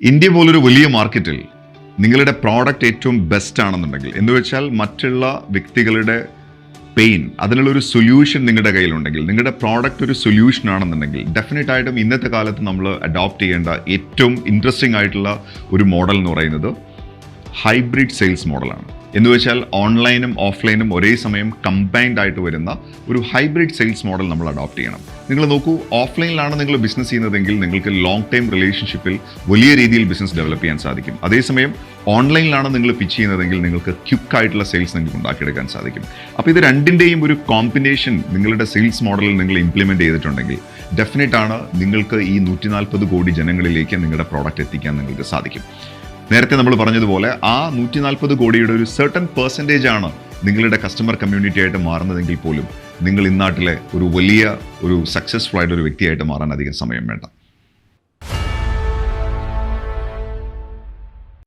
India പോലൊരു വലിയ മാർക്കറ്റിൽ നിങ്ങളുടെ പ്രോഡക്റ്റ് ഏറ്റവും ബെസ്റ്റ് ആണെന്നുണ്ടെങ്കിൽ എന്ന് വെച്ചാൽ മറ്റുള്ള വ്യക്തികളുടെ പെയിൻ അതിനുള്ളൊരു സൊല്യൂഷൻ നിങ്ങളുടെ കയ്യിലുണ്ടെങ്കിൽ നിങ്ങളുടെ പ്രോഡക്റ്റ് ഒരു സൊല്യൂഷൻ ആണെന്നുണ്ടെങ്കിൽ ഡെഫിനറ്റ് ആയിട്ടും ഇന്നത്തെ കാലത്ത് നമ്മൾ അഡോപ്റ്റ് ചെയ്യേണ്ട ഏറ്റവും ഇൻട്രസ്റ്റിംഗ് ആയിട്ടുള്ള ഒരു മോഡൽ എന്ന് പറയുന്നത് ഹൈബ്രിഡ് സെയിൽസ് മോഡലാണ്. എന്ന് വെച്ചാൽ ഓൺലൈനും ഓഫ്ലൈനും ഒരേ സമയം കമ്പൈൻഡ് ആയിട്ട് വരുന്ന ഒരു ഹൈബ്രിഡ് സെയിൽസ് മോഡൽ നമ്മൾ അഡോപ്റ്റ് ചെയ്യണം. നിങ്ങൾ നോക്കൂ ഓഫ്ലൈനിലാണ് നിങ്ങൾ ബിസിനസ് ചെയ്യുന്നതെങ്കിൽ നിങ്ങൾക്ക് ലോങ് ടൈം റിലേഷൻഷിപ്പിൽ വലിയ രീതിയിൽ ബിസിനസ് ഡെവലപ്പ് ചെയ്യാൻ സാധിക്കും. അതേസമയം ഓൺലൈനിലാണ് നിങ്ങൾ പിച്ച് ചെയ്യുന്നതെങ്കിൽ നിങ്ങൾക്ക് ക്വിക്ക് ആയിട്ടുള്ള സെയിൽസ് നിങ്ങൾക്ക് ഉണ്ടാക്കിയെടുക്കാൻ സാധിക്കും. അപ്പോൾ ഇത് രണ്ടിന്റെയും ഒരു കോമ്പിനേഷൻ നിങ്ങളുടെ സെയിൽസ് മോഡലിൽ നിങ്ങൾ ഇംപ്ലിമെന്റ് ചെയ്തിട്ടുണ്ടെങ്കിൽ ഡെഫിനറ്റ് ആണ് നിങ്ങൾക്ക് ഈ നൂറ്റി കോടി ജനങ്ങളിലേക്ക് നിങ്ങളുടെ പ്രോഡക്റ്റ് എത്തിക്കാൻ നിങ്ങൾക്ക് സാധിക്കും. നേരത്തെ നമ്മൾ പറഞ്ഞതുപോലെ ആ നൂറ്റി നാൽപ്പത് കോടിയുടെ ഒരു സെർട്ടൺ പെർസെന്റേജ് ആണ് നിങ്ങളുടെ കസ്റ്റമർ കമ്മ്യൂണിറ്റി ആയിട്ട് മാറുന്നതെങ്കിൽ പോലും നിങ്ങൾ ഇന്നാട്ടിലെ ഒരു വലിയ ഒരു സക്സസ്ഫുൾ ആയിട്ട് ഒരു വ്യക്തിയായിട്ട് മാറാൻ അധികം സമയം വേണ്ട.